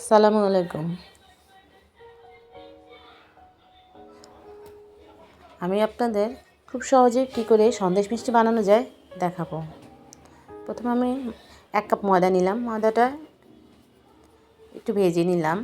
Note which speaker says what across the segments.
Speaker 1: আসসালামু আলাইকুম। আমি আপনাদের খুব সহজে কী করে সন্দেশ মিষ্টি বানানো যায় দেখাবো। প্রথমে আমি এক কাপ ময়দা নিলাম। ময়দাটা একটু ভেজে নিলাম।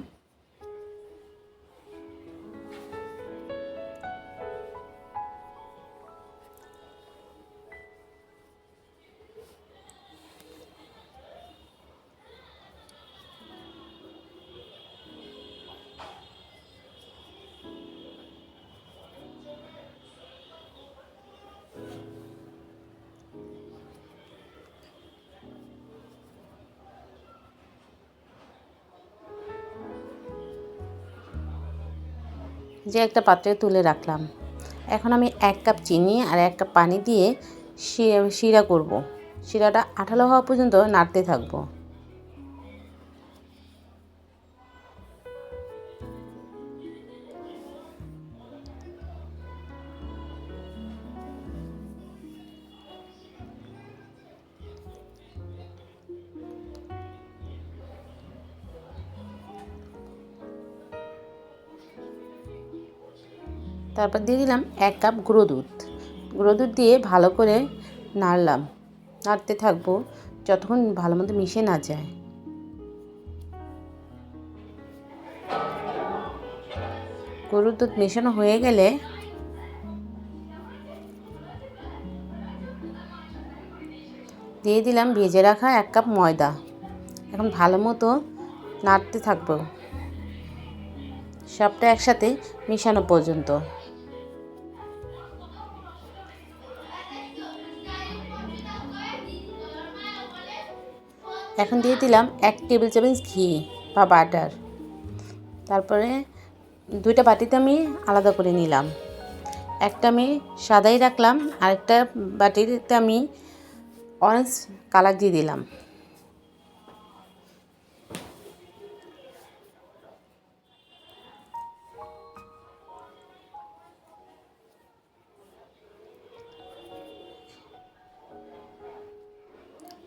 Speaker 1: যে একটা পাত্রে তুলে রাখলাম এখন আমি এক কাপ চিনি আর এক কাপ পানি দিয়ে শিরা করব। শিরাটা আঠালো হওয়া পর্যন্ত নাড়তে থাকব তারপর দিয়ে দিলাম এক কাপ গুঁড়ো দুধ। গুঁড়ো দুধ দিয়ে ভালো করে নাড়লাম। নাড়তে থাকব যতক্ষণ ভালো মতো মিশে না যায়। গরুর দুধ মেশানো হয়ে গেলে দিয়ে দিলাম ভেজে রাখা এক কাপ ময়দা। এখন ভালো মতো নাড়তে থাকব। সবটা একসাথে মিশানো পর্যন্ত। এখন দিয়ে দিলাম এক টেবিল চামচ ঘি বা বাটার তারপরে দুইটা বাটিতে আমি আলাদা করে নিলাম। একটা আমি সাদাই রাখলাম, আরেকটা বাটিতে আমি অরেঞ্জ কালার দিয়ে দিলাম।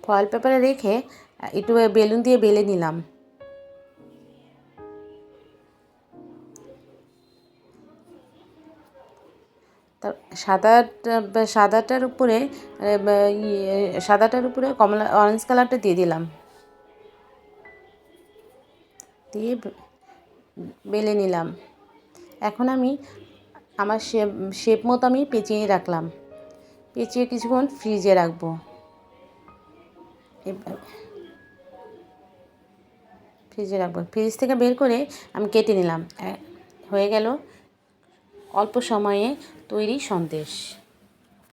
Speaker 1: ফয়েল পেপারে রেখে একটু বেলুন দিয়ে বেলে নিলাম। তার সাদাটা সাদাটার উপরে ইয়ে, সাদাটার উপরে কমলা অরেঞ্জ কালারটা দিয়ে দিলাম। দিয়ে বেলে নিলাম। এখন আমি আমার শেপ শেপ মতো আমি পেঁচিয়ে রাখলাম। পেঁচিয়ে কিছুক্ষণ ফ্রিজে রাখব। এবার ফ্রিজে রাখব। ফ্রিজ থেকে বের করে আমি কেটে নিলাম। হয়ে গেল অল্প সময়ে তৈরি সন্দেশ।